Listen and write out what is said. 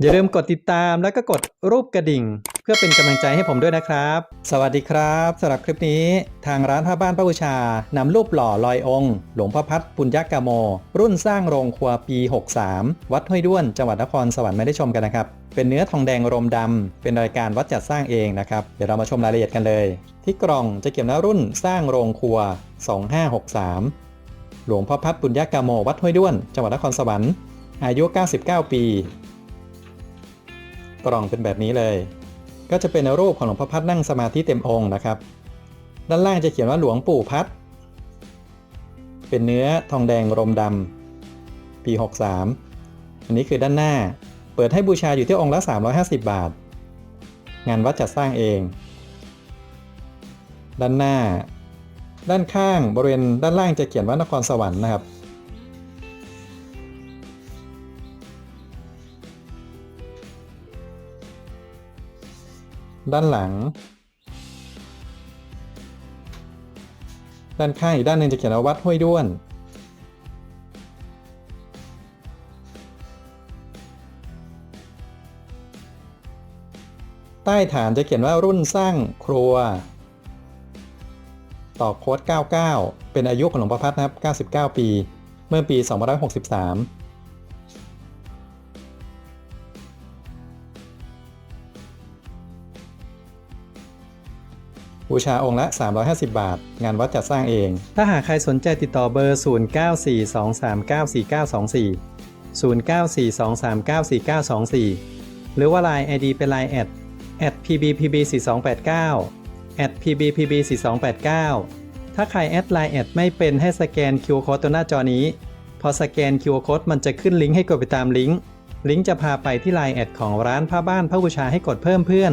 อย่าลืมกดติดตามแล้วก็กดรูปกระดิ่ง เพื่อเป็นกำลังใจให้ผมด้วยนะครับ สวัสดีครับสำหรับคลิปนี้ ทางร้านผ้าบ้านพระบูชานำรูปหล่อลอยองค์ หลวงพ่อพัดปุญญกาโม รุ่นสร้างโรงครัวปี 63 วัดห้วยด้วนจังหวัดนครสวรรค์ไม่ได้ชมกันนะครับ เป็นเนื้อทองแดงรมดำเป็นรายการวัดจัดสร้างเองนะครับเดี๋ยวเรามาชมรายละเอียดกันเลย ที่กล่องจะเขียนว่ารุ่นสร้างโรงครัว 2563 หลวงพ่อพัดปุญญกาโม วัดห้วยด้วนจังหวัดนครสวรรค์อายุ 99 ปี กล่องเป็นแบบนี้เลย ก็จะเป็นรูปของหลวงพ่อพัดนั่งสมาธิเต็มองค์นะครับ ด้านล่างจะเขียนว่าหลวงปู่พัด เป็นเนื้อทองแดงรมดำปี 63 อันนี้คือด้านหน้า เปิดให้บูชาอยู่ที่องค์ละ 350 บาท งานวัดจัดสร้างเอง ด้านหน้า ด้านข้างบริเวณด้านล่างจะเขียนว่านครสวรรค์นะครับ ด้านหลัง ด้านข้างอีกด้านหนึ่งจะเขียนว่าวัดห้วยด้วน ใต้ฐานจะเขียนว่ารุ่นสร้างครัว ต่อโค้ด 99 เป็นอายุของหลวงพ่อพัดนะครับ 99 ปี เมื่อปี 2563 บูชาองค์ละ 350 บาท งานวัดจัดสร้างเอง ถ้าหากใครสนใจติดต่อเบอร์ 0942394924 0942394924 หรือว่า Line ID เป็น Line แอด @pbpb4289 @pbpb4289 ถ้าใครแอดไลน์แอดไม่เป็นให้สแกน QR Code ตัวหน้าจอนี้ พอสแกน QR Code มันจะขึ้นลิงก์ให้กดไปตามลิงก์ ลิงก์จะพาไปที่ไลน์แอดของร้านผ้าบ้านพระบูชาให้กดเพิ่มเพื่อน